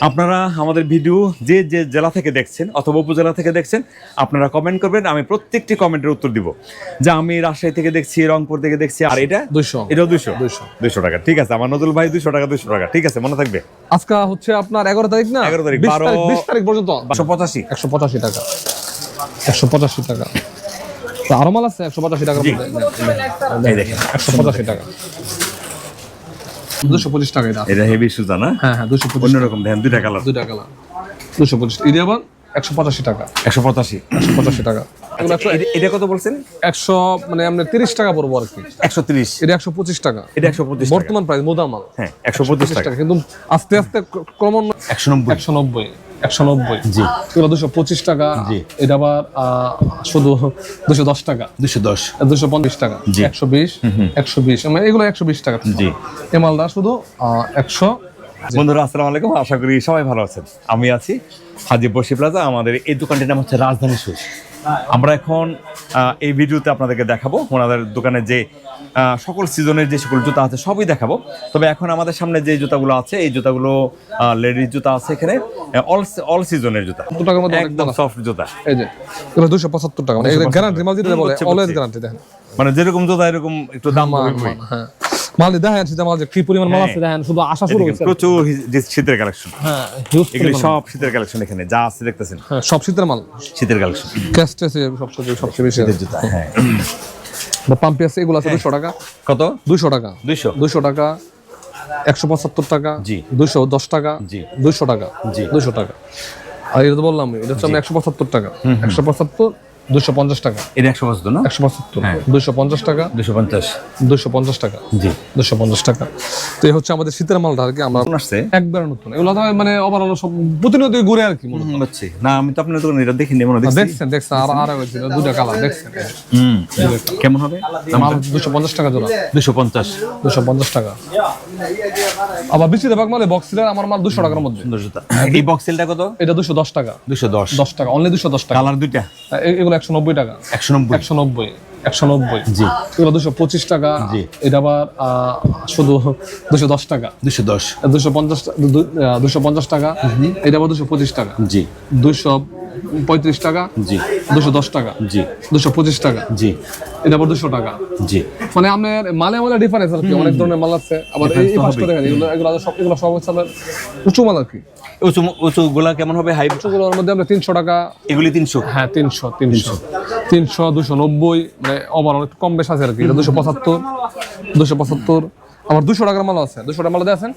আপনারা আমাদের ভিডিও যে যে জেলা থেকে দেখছেন অথবা উপজেলা থেকে দেখছেন আপনারা কমেন্ট করবেন আমি প্রত্যেকটি কমেন্টের উত্তর দিব। যে আমি রাজশাহী থেকে দেখছি রংপুর থেকে দেখছি আর এটা? দুইশো। এটা দুশো দুইশো। দুশো টাকা। ঠিক আছে আমার নজরুল ভাই দুশো টাকা দুশো টাকা। ঠিক আছে মনে থাকবে? আজকে হচ্ছে আপনার এগারো তারিখ না? 11 তারিখ, 20 বারো- তারিখ বিশ তারিখ পর্যন্ত। একশো পঁচাশি। একশো পঁচাশি টাকা। একশো পঁচাশি টাকা। আরও মাল আছে? একশো পঁচাশি টাকা একশো পঁচাশি টাকা। দুশো পঁচিশ টাকা এটা। এটা হেভি সুতা না? হ্যাঁ হ্যাঁ দুশো পঁচিশ অন্যরকম দেখেন দুইটা কালার দুইটা কালার দুশো পঁচিশ। এটা আবার একশো পঁচাশি টাকা। একশো পঁচাশি। একশো পঁচাশি টাকা। একশো এটা- কত বলছেন? একশো মানে আপনার তিরিশ টাকা পড়ব আর কি। একশো তিরিশ। এটা একশো পঁচিশ টাকা। এটা একশো পঁচিশ বর্তমান প্রাইস মোদামাল। হ্যাঁ একশো পঁচিশ টাকা। কিন্তু আস্তে আস্তে ক্র- ক্রমান্বয়ে একশো নব্বই। একশো নব্বই। একশো নব্বই। জি। এগুলো দুশো পঁচিশ টাকা জি। এটা আবার শুধু দুশো দশ টাকা। দুশো দশ। দুশো পঞ্চাশ টাকা। জি। একশো বিশ একশো বিশ। মানে এগুলো একশো বিশ টাকা জি। এ মালদা শুধু একশো। বন্ধুরা আসসালামু আলাইকুম। আশা করি সবাই ভালো আছেন। আমি আছি হাজির বসি প্লাজা। আমাদের এই দোকানটির নাম হচ্ছে রাজধানী শুজ আমরা এখন এই ভিডিওতে আপনাদেরকে দেখাবো। ওনাদের দোকানে যে সকল সিজনের যে সকল জুতা আছে সবই দেখাবো। তবে এখন আমাদের সামনে যে জুতাগুলো আছে এই জুতাগুলো লেডিস জুতা আছে এখানে। অল অল সিজনের জুতা। টাকার মধ্যে একদম সফট জুতা। এই যে এগুলো দুশো পঁচাত্তর টাকা। মানে গ্যারান্টি মাল যেটা বলে অলওয়েজ গ্যারান্টি দেখেন। মানে যেরকম জুতা এরকম একটু দাম হবে। মাল, হ্যাঁ। মাল দেখেন সেটা মাল যে কি পরিমাণ মাল আছে দেখেন শুধু আসা শুরু হয়েছে প্রচুর শীতের কালেকশন হ্যাঁ এগুলি সব শীতের কালেকশন এখানে যা আছে দেখতেছেন। হ্যাঁ সব শীতের মাল। শীতের কালেকশন ক্যাশ টেসে সবচেয়ে সবচেয়ে বেশি আছে। জুতা হ্যাঁ। পাম্পি আছে এগুলো আছে দুশো টাকা। কত? দুশো টাকা। দুইশো দুশো টাকা একশো পঁচাত্তর টাকা জি। দুশো দশ টাকা জি। দুশো টাকা জি। দুশো টাকা। আর এটা তো বললাম এটা হচ্ছে আমি একশো পঁচাত্তর টাকা। একশো পঁচাত্তর দুশো পঞ্চাশ টাকা। এটা একশো পঁচাত্তর না? একশো পঁচাত্তর। হ্যাঁ। দুশো পঞ্চাশ টাকা। দুশো পঞ্চাশ। দুশো পঞ্চাশ টাকা। জি। দুশো পঞ্চাশ টাকা। তো এই হচ্ছে আমাদের শীতের মালটা আর কি আমরা আসছে? একবার নতুন। এগুলো তো মানে ওভারঅল সব প্রতিনিয়ত ঘুরে আর কি। বুঝছি না আমি তো আপনার দোকানে এটা দেখিনি মনে দেখছি। দেখছেন দেখছেন আর আর দুটা কালার দেখছেন। হুম। কেমন হবে? আমার দুশো পঞ্চাশ টাকা জোড়া। দুশো পঞ্চাশ। দুশো পঞ্চাশ টাকা। আবার বেশি দেবাক মালে বক্সিলের আমার মাল দুশো টাকার মধ্যে। এই বক্সেলটা কত? এটা দুশো দশ টাকা। দুশো দশ। দশ টাকা অনলি দুশো দশ টাকা। কালার দুইটা। এগুলো একশো নব্বই টাকা। একশো নব্বই? একশো নব্বই একশো নব্বই। জি। এগুলো দুশো পঁচিশ টাকা জি। এটা আবার শুধু দুশো দশ টাকা। দুশো দশ। দুশো পঞ্চাশ দুশো পঞ্চাশ টাকা এটা আবার দুশো পঁচিশ টাকা। জি। দুশো পঁয়ত্রিশ টাকা জি। দুশো দশ টাকা জি। দুশো পঁচিশ টাকা। জি। এটা আবার দুশো টাকা। জি। মানে আপনার মালে মালে ডিফারেন্স আর কি অনেক ধরনের মাল আছে আবার এই এগুলো এগুলো সব এগুলো সব হচ্ছে আপনার উঁচু মাল আর কি। উঁচু উঁচু গোলা কেমন হবে? হাই উঁচুগুলোর মধ্যে আমরা তিনশো টাকা। এগুলি তিনশো? হ্যাঁ তিনশো তিনশো। তিনশো। দুশো নব্বই মানে ওভারঅল একটু কম বেশ আছে আর কি। এটা দুশো পঁচাত্তর দুশো পঁচাত্তর। আমার দুশো টাকার মাল আছে। দুশো টাকার মাল আছেন?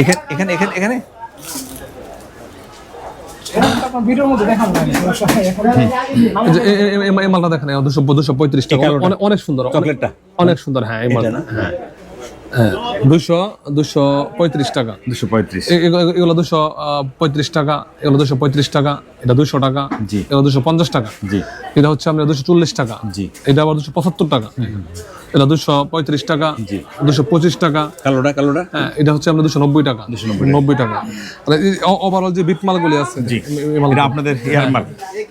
এখানে এখানে এখানে এখানে? মালটা দেখেন দুশো দুশো পঁয়ত্রিশ টাকা? অনেক- সুন্দর চকলেটটা? অনেক সুন্দর হ্যাঁ এই মালটা? হ্যাঁ হ্যাঁ দুশো দুশো পঁয়ত্রিশ টাকা দুশো পঁয়ত্রিশ এগুলো দুশো পঁয়ত্রিশ টাকা এগুলো দুশো পঁয়ত্রিশ টাকা এটা দুশো টাকা জি। এগুলো দুশো পঞ্চাশ টাকা। জি। এটা হচ্ছে আমরা দুশো চল্লিশ টাকা। জি। এটা আবার দুশো পঁচাত্তর টাকা। এটা দুশো পঁয়ত্রিশ টাকা জি। দুশো পঁচিশ টাকা। কালোটা কালোটা? হ্যাঁ এটা হচ্ছে আমরা দুশো নব্বই টাকা। নব্বই টাকা। ওভারঅল যে বিটমালগুলি আছে জি। এটা আপনাদের হেয়ার মাল।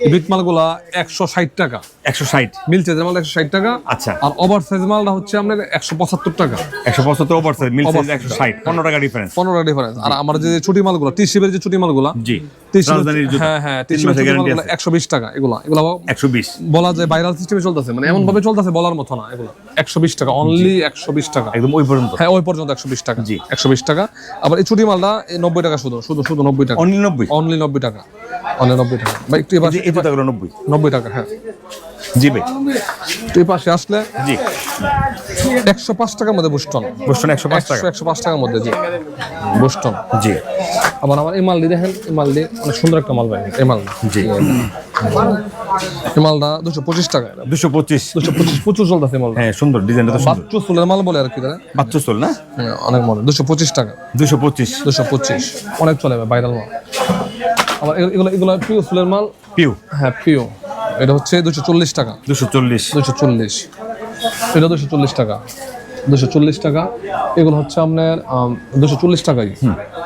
এই বিট মালগুলা একশো ষাট টাকা। একশো ষাট। মিল সাইজের মাল একশো ষাট টাকা। আচ্ছা। আর ওভার সাইজ মালটা হচ্ছে আপনার একশো পঁচাত্তর টাকা। একশো পঁচাত্তর ওভার সাইজ মিল সাইজ একশো ষাট। পনেরো টাকা ডিফারেন্স পনেরো টাকা ডিফারেন্স আর আমার যে ছুটি মালগুলো টি শিবের যে ছুটি মালগুলা জি। হ্যাঁ হ্যাঁ আছে। একশো বিশ টাকা এগুলা এগুলা একশো বিশ। বলা যায় ভাইরাল সিস্টেমে চলতেছে মানে এমন ভাবে চলতেছে বলার মতো না এগুলা। একশো বিশ টাকা অনলি একশো বিশ টাকা। একদম ওই পর্যন্ত। হ্যাঁ ওই পর্যন্ত একশো বিশ টাকা। জি। একশো বিশ টাকা। আবার এই ছুটি মালটা নব্বই টাকা শুধু শুধু শুধু নব্বই টাকা। অনলি নব্বই। অনলি নব্বই টাকা। অনলি নব্বই টাকা। বা একটু এবার নব্বই। নব্বই টাকা হ্যাঁ। জি ভাই এই পাশে আসলে জি। একশো পাঁচ টাকার মধ্যে বুস্টন। বসছেন একশো পাঁচ টাকা। একশো পাঁচ টাকার মধ্যে জি। বুস্টন। জি। আবার আমার এই মালটি দেখেন এই মালটি অনেক সুন্দর একটা মাল ভাই এই মাল জি। এই মালটা দুশো পঁচিশ টাকা দুশো পঁচিশ। দুশো পঁচিশ প্রচুর চলতেছে মালটা। হ্যাঁ সুন্দর ডিজাইনটা তো বাচ্চু ফুলের মাল বলে আর কি তারা। বাচ্চা চল না? হ্যাঁ, অনেক মনে দুশো পঁচিশ টাকা। দুশো পঁচিশ। দুশো পঁচিশ অনেক চলে ভাইরাল মাল। আবার এগুলো- এগুলো পিও ফুলের মাল। পিউ হ্যাঁ পিও এটা হচ্ছে দুশো চল্লিশ টাকা। দুশো চল্লিশ। দুশো চল্লিশ। এটা দুশো চল্লিশ টাকা। দুশো চল্লিশ টাকা। এগুলো হচ্ছে আপনার দুশো চল্লিশ টাকাই।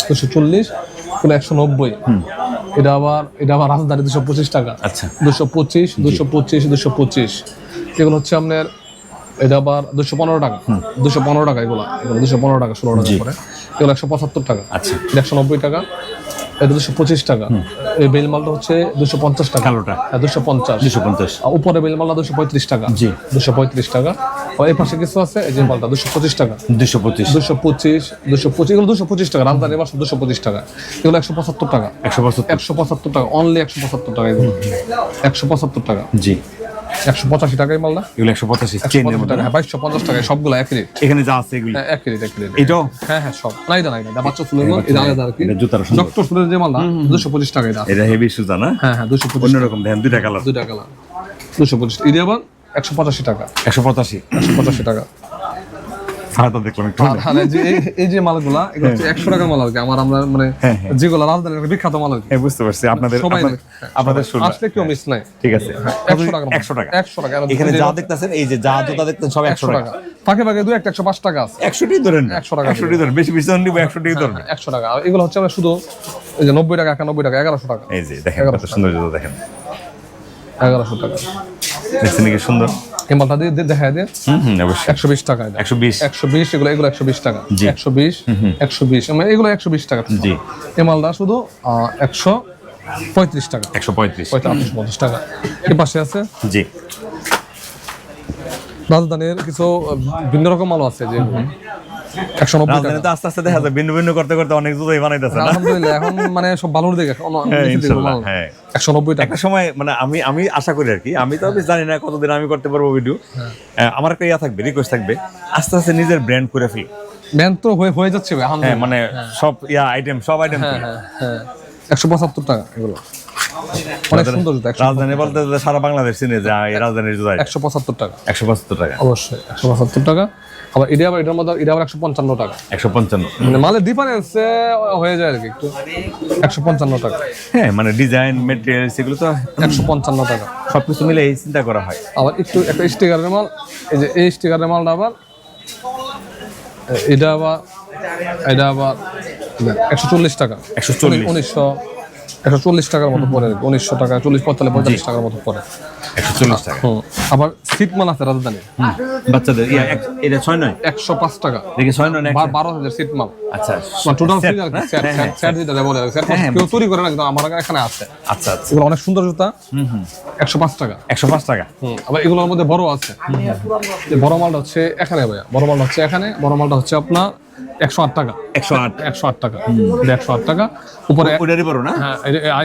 দুশো চল্লিশ এগুলো একশো নব্বই। এটা আবার এটা আবার রাজধানী দুশো পঁচিশ টাকা। আচ্ছা। দুশো পঁচিশ দুশো পঁচিশ দুশো পঁচিশ। এগুলো হচ্ছে আপনার এটা আবার দুশো পনেরো টাকা। দুশো পনেরো টাকা এগুলো। এগুলো দুশো পনেরো টাকা ষোলো টাকা করে। এগুলো একশো পঁচাত্তর টাকা। আচ্ছা। একশো নব্বই টাকা। এটা দুশো পঁচিশ টাকা। এই বেল মালটা হচ্ছে দুশো পঞ্চাশ টাকা। কালোটা। হ্যাঁ দুশো পঞ্চাশ। দুশো পঞ্চাশ। উপরে বেল মালটা দুশো পঁয়ত্রিশ টাকা। জি। দুশো পঁয়ত্রিশ টাকা। আর এই পাশে কিছু আছে এই যে মালটা দুশো পঁচিশ টাকা। দুশো পঁচিশ। দুশো পঁচিশ দুশো পঁচিশ এগুলো দুশো পঁচিশ টাকা। রাজধানী বাসা দুশো পঁচিশ টাকা। এগুলো একশো পঁচাত্তর টাকা। একশো পঁচাত্তর। একশো পঁচাত্তর টাকা। অনলি একশো পঁচাত্তর টাকা এগুলো। একশো পঁচাত্তর টাকা। জি। একশো পঁচাশি টাকায় মালদা এগুলো একশো পঁচাশি টাকা হ্যাঁ বাইশশো পঞ্চাশ টাকায় সবগুলো এক রেট এখানে যা আছে এগুলি। হ্যাঁ এক রেট এক রেট এটাও? হ্যাঁ হ্যাঁ সব। নাই এটা না বাচ্চা ফুলের মাল এটা আলাদা আর কি। জুতার ডক্টর ফুলের যে মালদা দুশো পঁচিশ টাকায় এটা এটা হেভি সুজা না? হ্যাঁ হ্যাঁ দুশো পঁচিশ অন্যরকম দেখেন দুইটা কালার দুইটা কালার দুশো পঁচিশ। এটা আবার একশো পঁচাশি টাকা। একশো পঁচাশি। একশো পঁচাশি টাকা। ফায়দা দেখলাম একটু। আর আর এই যে মালগুলা এগুলো হচ্ছে একশো টাকার মাল আর কি। আমার আমরা মানে হ্যাঁ, হ্যাঁ। যেগুলো রাজধানীর বিখ্যাত মাল আর কি। হ্যাঁ বুঝতে পারছি। আপনাদের আপনাদের- আসলে কেউ মিস নাই। ঠিক আছে। একশো টাকা একশো টাকা। একশো টাকা। এখানে যা দেখতেছেন এই যে যা জুতা দেখতেন সব একশো একশো টাকা। ফাঁকে ফাঁকে দু একটা একশো পাঁচ টাকা আছে। একশোটি ধরেন। 100 টাকা একশোটি ধরেন। বেশি বেশি নিব একশোটি ধরেন। একশো টাকা। আর এগুলো হচ্ছে আমরা শুধু এই যে নব্বই টাকা একানব্বই টাকা এগারোশো টাকা। এই যে দেখেন সুন্দর জুতা দেখেন। এগারোশো টাকা। দেখছেন কি সুন্দর। এই মালটা দিয়ে দিয়ে দেখা দিয়ে হুম হুম অবশ্যই। একশো বিশ টাকা একশো বিশ। একশো বিশ এগুলো এগুলো একশো বিশ টাকা। একশো বিশ একশো বিশ। মানে এগুলো একশো বিশ টাকা জি। এই মালটা শুধু একশো পঁয়ত্রিশ টাকা। একশো পঁয়ত্রিশ। পঁয়ত্রিশ পঞ্চাশ টাকা। এই পাশে আছে। জি। রাজধানীর কিছু ভিন্ন রকম মালও আছে যে আস্তে আস্তে দেখা যায় ভিন্ন ভিন্ন করতে করতে অনেক জুতাই বানাইতেছে আলহামদুলিল্লাহ এখন মানে সব ভালোর দিকে এখন হ্যাঁ, হ্যাঁ। একশো নব্বই টাকা। একটা সময় মানে আমি আমি আশা করি আর কি আমি তো জানি না কতদিন আমি করতে পারব ভিডিও আমার একটা ইয়া থাকবে রিকোয়েস্ট থাকবে আস্তে আস্তে নিজের ব্র্যান্ড করে ফেলি। ম্যান তো হয়ে হয়ে যাচ্ছে হ্যাঁ মানে সব ইয়া আইটেম সব আইটেম হ্যাঁ হ্যাঁ হ্যাঁ। একশো পঁচাত্তর টাকা এগুলো। অনেক সুন্দর জুতা রাজধানী বলতে সারা বাংলাদেশ চিনে যে এই রাজধানীর জুতা একশো পঁচাত্তর টাকা। একশো পঁচাত্তর টাকা। অবশ্যই একশো পঁচাত্তর টাকা। আবার এটা আবার এটার মধ্যে এটা আবার একশো পঞ্চান্ন টাকা। একশো পঞ্চান্ন। মানে মালের ডিফারেন্স হয়ে যায় আর কি একটু। একশো পঞ্চান্ন টাকা। হ্যাঁ মানে ডিজাইন মেটেরিয়াল সেগুলো তো একশো পঞ্চান্ন টাকা। সবকিছু মিলে এই চিন্তা করা হয়। আবার একটু একটা স্টিকারের মাল। এই যে এই স্টিকারের মালটা আবার এটা আবার এটা আবার একশো চল্লিশ টাকা। 140 উনিশশো একশো চল্লিশ টাকার মতো পড়ে উনিশশো টাকা চল্লিশ পঁয়তাল্লিশ পঁয়তাল্লিশ টাকার মতো পড়ে একশো চল্লিশ টাকা। আবার সিট মাল আছে রাজধানী বাচ্চাদের এটা ছয় নয়? একশো পাঁচ টাকা। দেখি ছয় নয় বারো হাজার সিট মাল। আচ্ছা টোটাল আর কি হ্যাঁ? যেটা বলে হ্যাঁ, হ্যাঁ, কেউ চুরি করে না কিন্তু আমার এখানে আছে। আচ্ছা আচ্ছা। এগুলো অনেক সুন্দর জুতা। একশো পাঁচ টাকা। একশো পাঁচ টাকা? আবার এগুলোর মধ্যে বড় আছে। যে বড় মালটা হচ্ছে এখানে ভাইয়া। বড় মালটা হচ্ছে এখানে বড় মালটা হচ্ছে আপনার একশো আট টাকা। একশো আট। একশো আট টাকা। এটা একশো আট টাকা। উপরে ওটারই বড় না? হ্যাঁ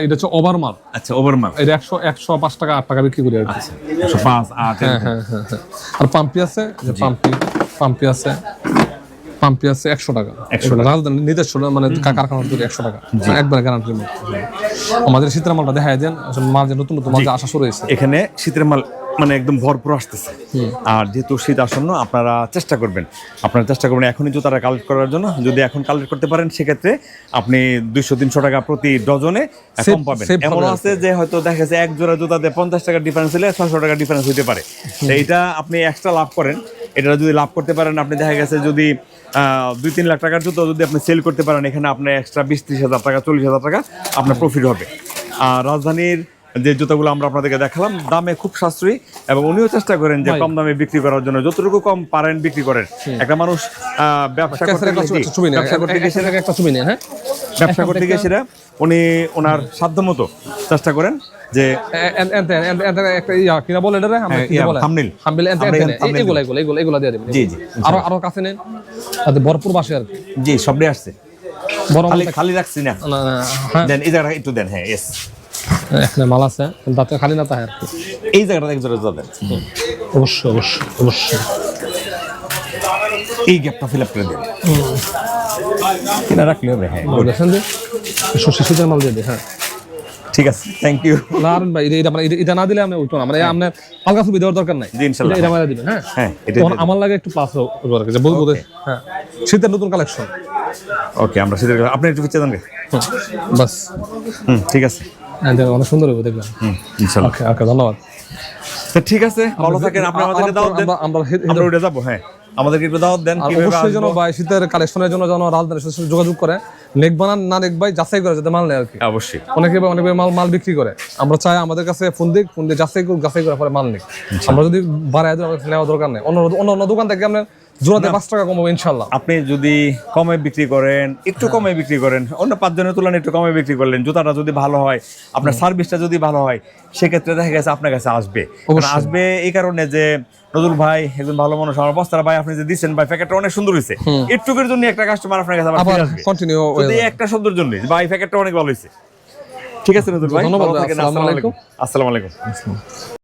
এটা হচ্ছে ওভার মাল আচ্ছা ওভারমাল এটা একশো একশো পাঁচ টাকা আট টাকা বিক্রি করি আর কি। একশো পাঁচ আট হ্যাঁ হ্যাঁ হ্যাঁ হ্যাঁ। আর পাম্পি আছে যে পাম্পি পাম্পি আছে পাম্পি আছে একশো টাকা। একশো টাকা। রাজধানী নিজস্ব মানে কারখানার তৈরি একশো টাকা। একবার গ্যারান্টির মধ্যে আমাদের শীতের মালটা দেখা দেন মাল যে নতুন নতুন মাল আসা শুরু হয়েছে। এখানে শীতের মাল মানে একদম ভরপুর আসতেছে। আর যেহেতু শীত আসন্ন আপনারা চেষ্টা করবেন। আপনারা চেষ্টা করবেন এখনই জুতাটা কালেক্ট করার জন্য। যদি এখন কালেক্ট করতে পারেন সেক্ষেত্রে আপনি দুইশো তিনশো টাকা প্রতি ডজনে কম পাবেন। এমন আছে যে হয়তো দেখা যাচ্ছে এক জোড়া জুতাতে পঞ্চাশ টাকার ডিফারেন্স হলে ছয়শো টাকার ডিফারেন্স হতে পারে। এইটা আপনি এক্সট্রা লাভ করেন। এটা যদি লাভ করতে পারেন আপনি দেখা গেছে যদি আহ, দুই তিন লাখ টাকার জুতো যদি আপনি সেল করতে পারেন এখানে আপনার এক্সট্রা বিশ ত্রিশ হাজার টাকা চল্লিশ হাজার টাকা আপনার প্রফিট হবে। আর রাজধানীর যে জুতাগুলো আমরা আপনাদেরকে দেখালাম দামে খুব সাশ্রয়ী এবং উনিও চেষ্টা করেন যে কম দামে বিক্রি করার জন্য যতটুকু কম পারেন বিক্রি করেন একটা মানুষ ব্যবসা করতে ব্যবসা গিয়ে একটা- একটা ছবি নেই হ্যাঁ ব্যবসা করতে গিয়ে সেটা উনি ওনার সাধ্য মতো চেষ্টা করেন যে ইয়া কিনা বলে এটা হ্যাঁ, ইয়া, এগুলা, এগুলা, এগুলা, এগুলা দিয়ে দিবেন। জি, জি, আরও আরও কাছে নেন তাতে ভরপুর বাসে আর জি সবটাই আসছে খালি রাখছি না হ্যাঁ দেন এই জায়গাটা একটু দেন হ্যাঁ এখানে মাল আছে তাতে খালি না তাই এই জায়গাটা এক জোড়া জোড়া অবশ্যই অবশ্যই অবশ্যই। এই গ্যাপটা ফিল আপ করে দিন। কিনা রাখলে হবে হ্যাঁ. দেখেন যে? শশী সুজার মাল দিয়ে দিই হ্যাঁ। ঠিক আছে থ্যাংক ইউ না ভাই এটা- মানে এটা- না দিলে আমি উঠবো না। মানে আপনার আলগা ছবি দেওয়ার দরকার নাই। জি, ইনশাল্লাহ। এটা- এটা মারা দিবেন হ্যাঁ? হ্যাঁ আমার লাগে একটু প্লাস হবে আর কি, বলব হ্যাঁ। শীতের নতুন কালেকশন ওকে আমরা শীতের আপনি একটু পিছিয়ে দেন বাস। হুম ঠিক আছে। হ্যাঁ অনেক সুন্দর হবে দেখবেন ওকে ওকে ধন্যবাদ। ঠিক আছে ভালো থাকেন আপনি আমাদেরকে দাওয়াত দেন। আমরা আমরা হে- আমরা উঠে যাব হ্যাঁ। আমাদেরকে একটু দাওয়াত দেন অবশ্যই যেন ভাই শীতের কালেকশনের জন্য যেন রাজধানীর সাথে যোগাযোগ করে। নেক বানান না নেক ভাই যাচাই করে যাতে মাল নেয় আর কি। অবশ্যই। অনেকে ভাই অনেকে মাল মাল বিক্রি করে। আমরা চাই আমাদের কাছে ফোন দিক ফোন দিয়ে যাচাই করুক যাচাই করে পরে মাল নিক। আমরা যদি বাড়ায় দিই নেওয়া দরকার নেই। অন্য অন্য অন্য দোকান থেকে আপনার জোড়াতে পাঁচ টাকা কমাবো ইনশাল্লাহ আপনি যদি কমে বিক্রি করেন একটু কমে বিক্রি করেন অন্য পাঁচজনের তুলনায় একটু কমে বিক্রি করলেন জুতাটা যদি ভালো হয় আপনার সার্ভিসটা যদি ভালো হয় সেক্ষেত্রে দেখা গেছে আপনার কাছে আসবে। আসবে এই কারণে যে নজরুল ভাই একজন ভালো মানুষ আমার বস্তারা ভাই আপনি যে দিচ্ছেন ভাই প্যাকেটটা অনেক সুন্দর হয়েছে একটুকের জন্য একটা কাস্টমার আপনার কাছে আবার আসবে। কন্টিনিউ একটা শব্দের জন্য ভাই প্যাকেটটা অনেক ভালো হয়েছে ঠিক আছে নজরুল ভাই আসসালামু আলাইকুম। আসসালামু আলাইকুম।